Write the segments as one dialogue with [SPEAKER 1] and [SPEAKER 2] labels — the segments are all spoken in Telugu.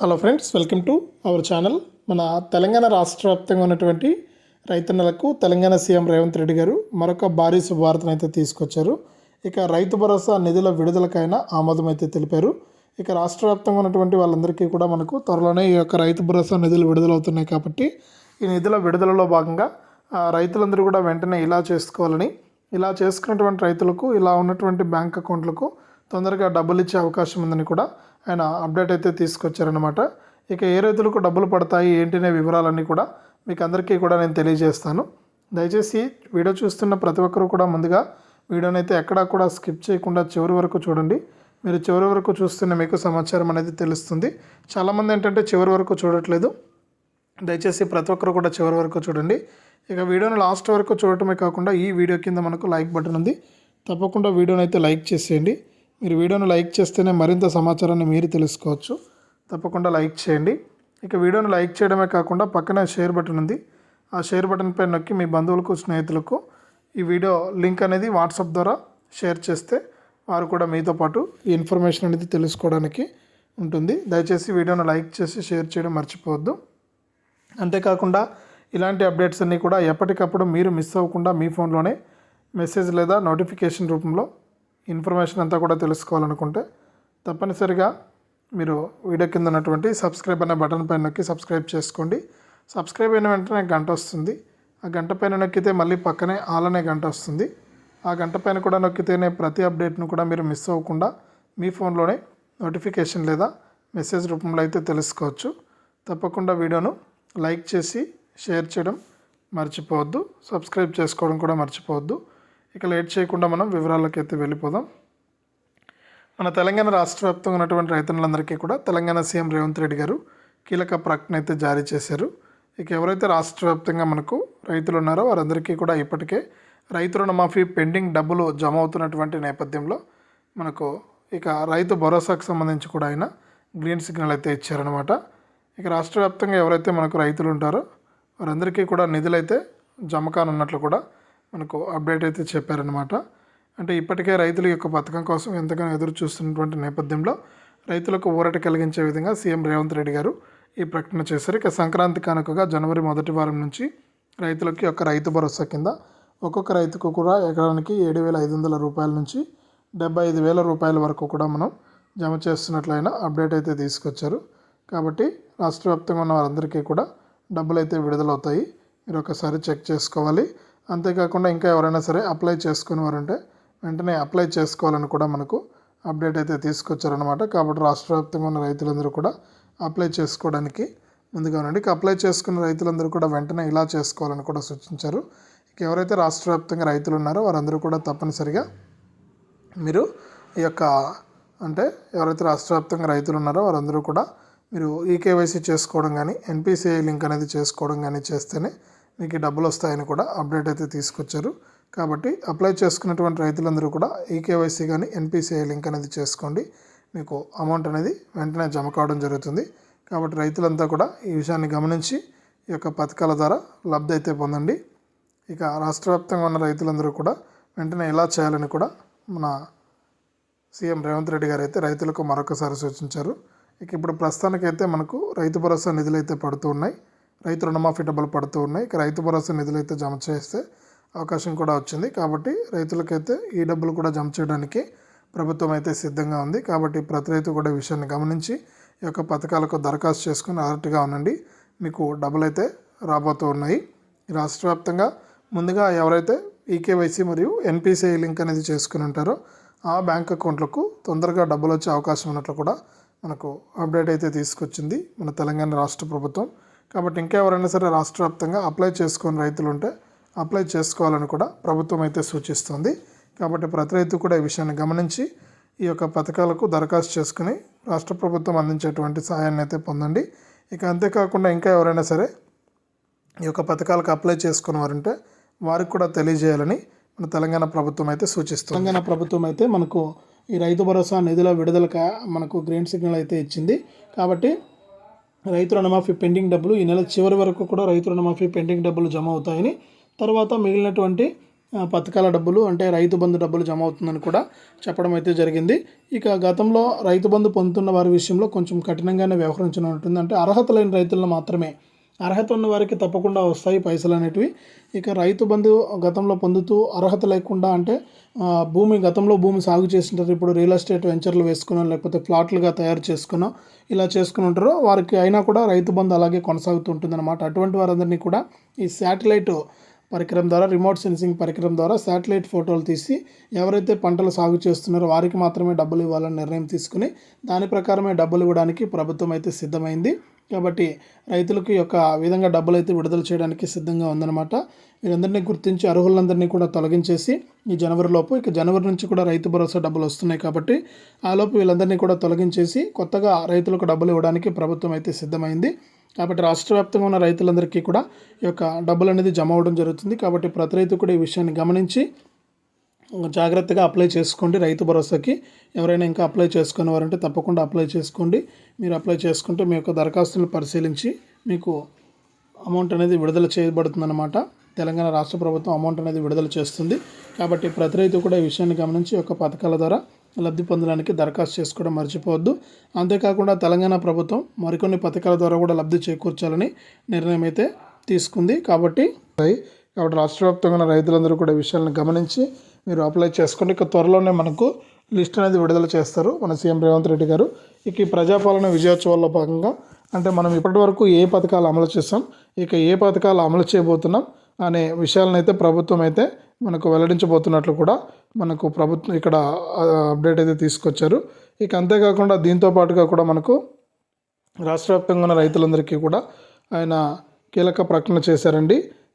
[SPEAKER 1] Hello friends welcome to our channel మన తెలంగాణ రాష్ట్ర వ్యాప్తంగా ఉన్నటువంటి రైతన్నలకు తెలంగాణ సీఎం రేవంత్ రెడ్డి గారు మరొక భారీ శుభవార్తను అయితే తీసుకొచ్చారు. ఇక రైతు భరోసా నిధుల విడుదలకైనా ఆమోదం అయితే తెలిపారు. ఇక రాష్ట్ర వ్యాప్తంగా ఉన్నటువంటి వాళ్ళందరికీ కూడా మనకు త్వరలోనే ఈ యొక్క రైతు భరోసా నిధులు విడుదలవుతున్నాయి కాబట్టి ఈ నిధుల విడుదలలో భాగంగా రైతులందరూ కూడా వెంటనే ఇలా చేసుకోవాలని ఇలా చేసుకున్నటువంటి రైతులకు ఇలా ఉన్నటువంటి బ్యాంక్ అకౌంట్లకు తొందరగా డబ్బులు ఇచ్చే అవకాశం ఉందని కూడా ఆయన అప్డేట్ అయితే తీసుకొచ్చారనమాట ఇక ఏ రైతులకు డబ్బులు పడతాయి ఏంటనే వివరాలన్నీ కూడా మీకు అందరికీ కూడా నేను తెలియజేస్తాను. దయచేసి వీడియో చూస్తున్న ప్రతి ఒక్కరూ కూడా ముందుగా వీడియోని అయితే ఎక్కడా కూడా స్కిప్ చేయకుండా చివరి వరకు చూడండి. మీరు చివరి వరకు చూస్తున్న మీకు సమాచారం అనేది తెలుస్తుంది. చాలామంది ఏంటంటే చివరి వరకు చూడట్లేదు. దయచేసి ప్రతి ఒక్కరు కూడా చివరి వరకు చూడండి. ఇక వీడియోని లాస్ట్ వరకు చూడటమే కాకుండా ఈ వీడియో కింద మనకు లైక్ బటన్ ఉంది. తప్పకుండా వీడియోని అయితే లైక్ చేసేయండి. మీరు వీడియోను లైక్ చేస్తేనే మరింత సమాచారాన్ని మీరు తెలుసుకోవచ్చు. తప్పకుండా లైక్ చేయండి. ఇక వీడియోను లైక్ చేయడమే కాకుండా పక్కనే షేర్ బటన్ ఉంది. ఆ షేర్ బటన్ పై నొక్కి మీ బంధువులకు స్నేహితులకు ఈ వీడియో లింక్ అనేది వాట్సాప్ ద్వారా షేర్ చేస్తే వారు కూడా మీతో పాటు ఈ ఇన్ఫర్మేషన్ అనేది తెలుసుకోవడానికి ఉంటుంది. దయచేసి వీడియోను లైక్ చేసి షేర్ చేయడం మర్చిపోవద్దు. అంతేకాకుండా ఇలాంటి అప్డేట్స్ అన్నీ కూడా ఎప్పటికప్పుడు మీరు మిస్ అవ్వకుండా మీ ఫోన్లోనే మెసేజ్ లేదా నోటిఫికేషన్ రూపంలో ఇన్ఫర్మేషన్ అంతా కూడా తెలుసుకోవాలనుకుంటే తప్పనిసరిగా మీరు వీడియో కింద ఉన్నటువంటి సబ్స్క్రైబ్ అనే బటన్ పైన నొక్కి సబ్స్క్రైబ్ చేసుకోండి. సబ్స్క్రైబ్ అయిన వెంటనే గంట వస్తుంది. ఆ గంట పైన నొక్కితే మళ్ళీ పక్కనే ఆల్ అనే గంట వస్తుంది. ఆ గంట పైన కూడా నొక్కితేనే ప్రతి అప్డేట్ను కూడా మీరు మిస్ అవ్వకుండా మీ ఫోన్లోనే నోటిఫికేషన్ లేదా మెసేజ్ రూపంలో అయితే తెలుసుకోవచ్చు. తప్పకుండా వీడియోను లైక్ చేసి షేర్ చేయడం మర్చిపోవద్దు. సబ్స్క్రైబ్ చేసుకోవడం కూడా మర్చిపోవద్దు. ఇక లేట్ చేయకుండా మనం వివరాల్లోకి అయితే వెళ్ళిపోదాం. మన తెలంగాణ రాష్ట్ర వ్యాప్తంగా ఉన్నటువంటి రైతులందరికీ కూడా తెలంగాణ సీఎం రేవంత్ రెడ్డి గారు కీలక ప్రకటన అయితే జారీ చేశారు. ఇక ఎవరైతే రాష్ట్ర వ్యాప్తంగా మనకు రైతులు ఉన్నారో వారందరికీ కూడా ఇప్పటికే రైతు రుణమాఫీ పెండింగ్ డబ్బులు జమ అవుతున్నటువంటి నేపథ్యంలో మనకు ఇక రైతు భరోసాకు సంబంధించి కూడా ఆయన గ్రీన్ సిగ్నల్ అయితే ఇచ్చారనమాట ఇక రాష్ట్ర వ్యాప్తంగా ఎవరైతే మనకు రైతులు ఉంటారో వారందరికీ కూడా నిధులైతే జమ కానున్నట్లు కూడా మనకు అప్డేట్ అయితే చెప్పారనమాట అంటే ఇప్పటికే రైతుల యొక్క పథకం కోసం ఎంతగానో ఎదురు చూస్తున్నటువంటి నేపథ్యంలో రైతులకు ఊరట కలిగించే విధంగా సీఎం రేవంత్ రెడ్డి గారు ఈ ప్రకటన చేశారు. ఇక సంక్రాంతి కానుకగా జనవరి మొదటి వారం నుంచి రైతులకి ఒక రైతు భరోసా కింద ఒక్కొక్క రైతుకు కూడా ఎకరానికి ఏడు వేల ఐదు వందల రూపాయల నుంచి డెబ్బై ఐదు వేల రూపాయల వరకు కూడా మనం జమ చేస్తున్నట్లయిన అప్డేట్ అయితే తీసుకొచ్చారు. కాబట్టి రాష్ట్ర వ్యాప్తంగా ఉన్న వారందరికీ కూడా డబ్బులు అయితే విడుదలవుతాయి. మీరు ఒకసారి చెక్ చేసుకోవాలి. అంతేకాకుండా ఇంకా ఎవరైనా సరే అప్లై చేసుకునేవారంటే వెంటనే అప్లై చేసుకోవాలని కూడా మనకు అప్డేట్ అయితే తీసుకొచ్చారనమాట కాబట్టి రాష్ట్ర వ్యాప్తంగా ఉన్న రైతులందరూ కూడా అప్లై చేసుకోవడానికి ముందుగా ఉండండి. అప్లై చేసుకున్న రైతులందరూ కూడా వెంటనే ఇలా చేసుకోవాలని కూడా సూచించారు. ఇక ఎవరైతే రాష్ట్ర వ్యాప్తంగా రైతులు ఉన్నారో వారందరూ కూడా తప్పనిసరిగా మీరు ఈ యొక్క అంటే ఎవరైతే రాష్ట్ర వ్యాప్తంగా రైతులు ఉన్నారో వారందరూ కూడా మీరు ఈకేవైసీ చేసుకోవడం కానీ ఎన్పిసిఐ లింక్ అనేది చేసుకోవడం కానీ చేస్తేనే మీకు డబ్బులు వస్తాయని కూడా అప్డేట్ అయితే తీసుకొచ్చారు. కాబట్టి అప్లై చేసుకున్నటువంటి రైతులందరూ కూడా ఈకేవైసీ కానీ ఎన్పిసిఐ లింక్ అనేది చేసుకోండి. మీకు అమౌంట్ అనేది వెంటనే జమ కావడం జరుగుతుంది. కాబట్టి రైతులంతా కూడా ఈ విషయాన్ని గమనించి ఈ యొక్క పథకాల ద్వారా లబ్ధి అయితే పొందండి. ఇక రాష్ట్ర వ్యాప్తంగా ఉన్న రైతులందరూ కూడా వెంటనే ఎలా చేయాలని కూడా మన సీఎం రేవంత్ రెడ్డి గారు అయితే రైతులకు మరొకసారి సూచించారు. ఇక ఇప్పుడు ప్రస్తుతానికైతే మనకు రైతు భరోసా నిధులు అయితే పడుతూ ఉన్నాయి. రైతు రుణమాఫీ డబ్బులు పడుతూ ఉన్నాయి. ఇక రైతు భరోసా నిధులు అయితే జమ చేస్తే అవకాశం కూడా వచ్చింది. కాబట్టి రైతులకైతే ఈ డబ్బులు కూడా జమ చేయడానికి ప్రభుత్వం అయితే సిద్ధంగా ఉంది. కాబట్టి ప్రతి రైతు కూడా విషయాన్ని గమనించి ఈ యొక్క పథకాలకు దరఖాస్తు చేసుకుని అలర్ట్గా ఉండండి. మీకు డబ్బులు అయితే రాబోతూ ఉన్నాయి. రాష్ట్ర వ్యాప్తంగా ముందుగా ఎవరైతే ఈకేవైసీ మరియు ఎన్పిసిఐ లింక్ అనేది చేసుకుని ఉంటారో ఆ బ్యాంక్ అకౌంట్లకు తొందరగా డబ్బులు వచ్చే అవకాశం ఉన్నట్లు కూడా మనకు అప్డేట్ అయితే తీసుకొచ్చింది మన తెలంగాణ రాష్ట్ర ప్రభుత్వం. కాబట్టి ఇంకా ఎవరైనా సరే రాష్ట్ర వ్యాప్తంగా అప్లై చేసుకుని రైతులు ఉంటే అప్లై చేసుకోవాలని కూడా ప్రభుత్వం అయితే సూచిస్తుంది. కాబట్టి ప్రతి రైతు కూడా ఈ విషయాన్ని గమనించి ఈ యొక్క పథకాలకు దరఖాస్తు చేసుకుని రాష్ట్ర ప్రభుత్వం అందించేటువంటి సహాయాన్ని అయితే పొందండి. ఇక అంతేకాకుండా ఇంకా ఎవరైనా సరే ఈ యొక్క పథకాలకు అప్లై చేసుకున్న వారంటే వారికి కూడా తెలియజేయాలని మన తెలంగాణ ప్రభుత్వం అయితే సూచిస్తుంది. తెలంగాణ ప్రభుత్వం అయితే మనకు ఈ రైతు భరోసా నిధుల విడుదలక మనకు గ్రీన్ సిగ్నల్ అయితే ఇచ్చింది. కాబట్టి రైతు రుణమాఫీ పెండింగ్ డబ్బులు ఈ నెల చివరి వరకు కూడా రైతు రుణమాఫీ పెండింగ్ డబ్బులు జమ అవుతాయని తర్వాత మిగిలినటువంటి పథకాల డబ్బులు అంటే రైతు బంధు డబ్బులు జమ అవుతుందని కూడా చెప్పడం అయితే జరిగింది. ఇక గతంలో రైతు బంధు పొందుతున్న వారి విషయంలో కొంచెం కఠినంగానే వ్యవహరించడం ఉంటుంది అంటే అర్హత లేని రైతులను మాత్రమే అర్హత ఉన్న వారికి తప్పకుండా వస్తాయి పైసలు అనేటివి. ఇక రైతు బంధు గతంలో పొందుతూ అర్హత లేకుండా అంటే భూమి గతంలో భూమి సాగు చేసింటారు. ఇప్పుడు రియల్ ఎస్టేట్ వెంచర్లు వేసుకున్నా లేకపోతే ప్లాట్లుగా తయారు చేసుకున్నా ఇలా చేసుకుని ఉంటారో వారికి అయినా కూడా రైతు బంధు అలాగే కొనసాగుతూ ఉంటుందన్నమాట అటువంటి వారందరినీ కూడా ఈ శాటిలైట్ పరికరం ద్వారా రిమోట్ సెన్సింగ్ పరికరం ద్వారా శాటిలైట్ ఫోటోలు తీసి ఎవరైతే పంటలు సాగు చేస్తున్నారో వారికి మాత్రమే డబ్బులు ఇవ్వాలని నిర్ణయం తీసుకుని దాని ప్రకారమే డబ్బులు ఇవ్వడానికి ప్రభుత్వం అయితే సిద్ధమైంది. కాబట్టి రైతులకు ఈ యొక్క విధంగా డబ్బులు అయితే విడుదల చేయడానికి సిద్ధంగా ఉందన్నమాట. వీరందరినీ గుర్తించి అర్హులందరినీ కూడా తొలగించేసి ఈ జనవరిలోపు ఇక జనవరి నుంచి కూడా రైతు భరోసా డబ్బులు వస్తున్నాయి కాబట్టి ఆ లోపు వీళ్ళందరినీ కూడా తొలగించేసి కొత్తగా రైతులకు డబ్బులు ఇవ్వడానికి ప్రభుత్వం అయితే సిద్ధమైంది. కాబట్టి రాష్ట్ర వ్యాప్తంగా ఉన్న రైతులందరికీ కూడా ఈ యొక్క డబ్బులు అనేది జమ అవ్వడం జరుగుతుంది. కాబట్టి ప్రతి రైతు కూడా ఈ విషయాన్ని గమనించి జాగ్రత్తగా అప్లై చేసుకోండి రైతు భరోసాకి. ఎవరైనా ఇంకా అప్లై చేసుకునేవారంటే తప్పకుండా అప్లై చేసుకోండి. మీరు అప్లై చేసుకుంటే మీ యొక్క దరఖాస్తులను పరిశీలించి మీకు అమౌంట్ అనేది విడుదల చేయబడుతుందన్నమాట. తెలంగాణ రాష్ట్ర ప్రభుత్వం అమౌంట్ అనేది విడుదల చేస్తుంది. కాబట్టి ప్రతి రైతు కూడా ఈ విషయాన్ని గమనించి యొక్క పథకాల ద్వారా లబ్ధి పొందడానికి దరఖాస్తు చేసుకోవడం మర్చిపోవద్దు. అంతేకాకుండా తెలంగాణ ప్రభుత్వం మరికొన్ని పథకాల ద్వారా కూడా లబ్ధి చేకూర్చాలని నిర్ణయం అయితే తీసుకుంది. కాబట్టి కాబట్టి రాష్ట్ర వ్యాప్తంగా ఉన్న రైతులందరూ కూడా విషయాలను గమనించి మీరు అప్లై చేసుకోండి. ఇక త్వరలోనే మనకు లిస్ట్ అనేది విడుదల చేస్తారు మన సీఎం రేవంత్ రెడ్డి గారు. ఇక ఈ ప్రజాపాలన విజయోత్సవాల్లో భాగంగా అంటే మనం ఇప్పటివరకు ఏ పథకాలు అమలు చేస్తాం ఇక ఏ పథకాలు అమలు చేయబోతున్నాం అనే విషయాలను అయితే ప్రభుత్వం అయితే మనకు వెల్లడించబోతున్నట్లు కూడా మనకు ప్రభుత్వం ఇక్కడ అప్డేట్ అయితే తీసుకొచ్చారు. ఇక అంతేకాకుండా దీంతో పాటుగా కూడా మనకు రాష్ట్ర వ్యాప్తంగా ఉన్న రైతులందరికీ కూడా ఆయన కీలక ప్రకటన చేశారండి.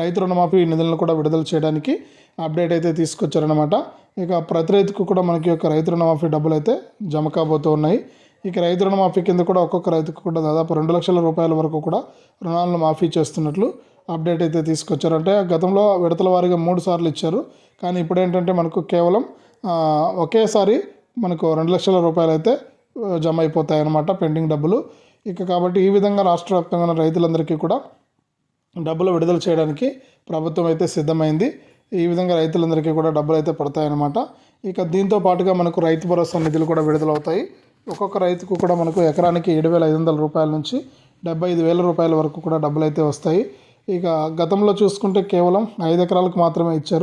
[SPEAKER 1] రైతు రుణమాఫీ నిధులను కూడా విడుదల చేయడానికి అప్డేట్ అయితే తీసుకొచ్చారనమాట ఇక ప్రతి రైతుకు కూడా మనకి యొక్క రైతు రుణమాఫీ డబ్బులు అయితే జమ కాబోతూ ఉన్నాయి. ఇక రైతు రుణమాఫీ కింద కూడా ఒక్కొక్క రైతుకు కూడా దాదాపు రెండు లక్షల రూపాయల వరకు కూడా రుణాలను మాఫీ చేస్తున్నట్లు అప్డేట్ అయితే తీసుకొచ్చారు. అంటే గతంలో విడతల వారీగా మూడు సార్లు ఇచ్చారు. కానీ ఇప్పుడు ఏంటంటే మనకు కేవలం ఒకేసారి మనకు రెండు లక్షల రూపాయలు అయితే జమ అయిపోతాయి అన్నమాట పెండింగ్ డబ్బులు. ఇక కాబట్టి ఈ విధంగా రాష్ట్ర వ్యాప్తంగా ఉన్న రైతులందరికీ కూడా డబ్బులు విడుదల చేయడానికి ప్రభుత్వం అయితే సిద్ధమైంది. ఈ విధంగా రైతులందరికీ కూడా డబ్బులు అయితే పడతాయన్నమాట. ఇక దీంతో పాటుగా మనకు రైతు భరోసా నిధులు కూడా విడుదలవుతాయి. ఒక్కొక్క రైతుకు కూడా మనకు ఎకరానికి ఏడు వేల ఐదు వందల రూపాయల నుంచి డెబ్బై ఐదు వేల రూపాయల వరకు కూడా డబ్బులు అయితే వస్తాయి. ఇక గతంలో చూసుకుంటే కేవలం ఐదు ఎకరాలకు మాత్రమే ఇచ్చారు.